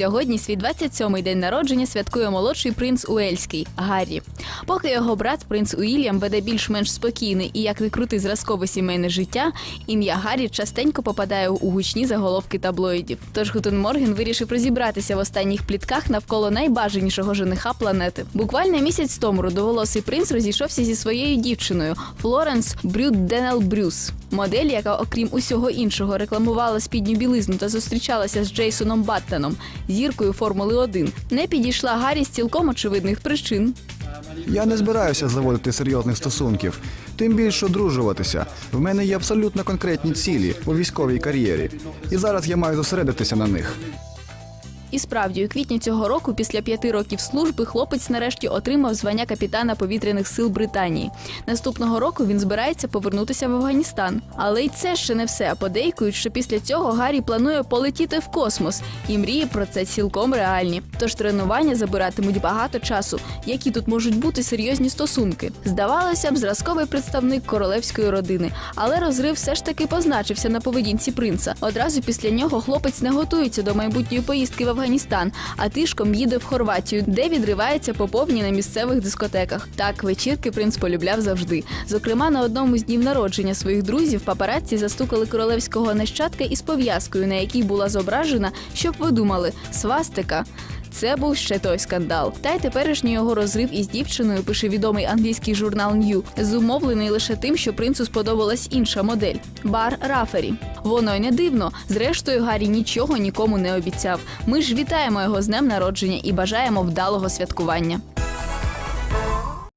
Сьогодні свій 27-й день народження святкує молодший принц Уельський Гаррі. Поки його брат принц Уільям веде більш-менш спокійне і як не крути зразкове сімейне життя, ім'я Гаррі частенько попадає у гучні заголовки таблоїдів. Тож Гутен Морген вирішив розібратися в останніх плітках навколо найбажанішого жениха планети. Буквально місяць тому рудоволосий принц розійшовся зі своєю дівчиною Флоренс Брюд Денел Брюс. Модель, яка, окрім усього іншого, рекламувала спідню білизну та зустрічалася з Джейсоном Баттоном, зіркою Формули 1, не підійшла Гаррі з цілком очевидних причин. Я не збираюся заводити серйозних стосунків, тим більше одружуватися. В мене є абсолютно конкретні цілі у військовій кар'єрі, і зараз я маю зосередитися на них. І справді, у квітні цього року, після п'яти років служби, хлопець нарешті отримав звання капітана повітряних сил Британії. Наступного року він збирається повернутися в Афганістан. Але й це ще не все. Подейкують, що після цього Гаррі планує полетіти в космос, і мрії про це цілком реальні. Тож тренування забиратимуть багато часу. Які тут можуть бути серйозні стосунки? Здавалося б, зразковий представник королевської родини, але розрив все ж таки позначився на поведінці принца. Одразу після нього хлопець не готується до майбутньої поїздки в Афганістан, а тишком їде в Хорватію, де відривається по повній на місцевих дискотеках. Так, вечірки принц полюбляв завжди. Зокрема, на одному з днів народження своїх друзів папараці застукали королевського нащадка із пов'язкою, на якій була зображена, щоб ви думали, свастика. Це був ще той скандал. Та й теперішній його розрив із дівчиною пише відомий англійський журнал New, зумовлений лише тим, що принцу сподобалась інша модель бар Рафері. Воно й не дивно. Зрештою, Гаррі нічого нікому не обіцяв. Ми ж вітаємо його з днем народження і бажаємо вдалого святкування.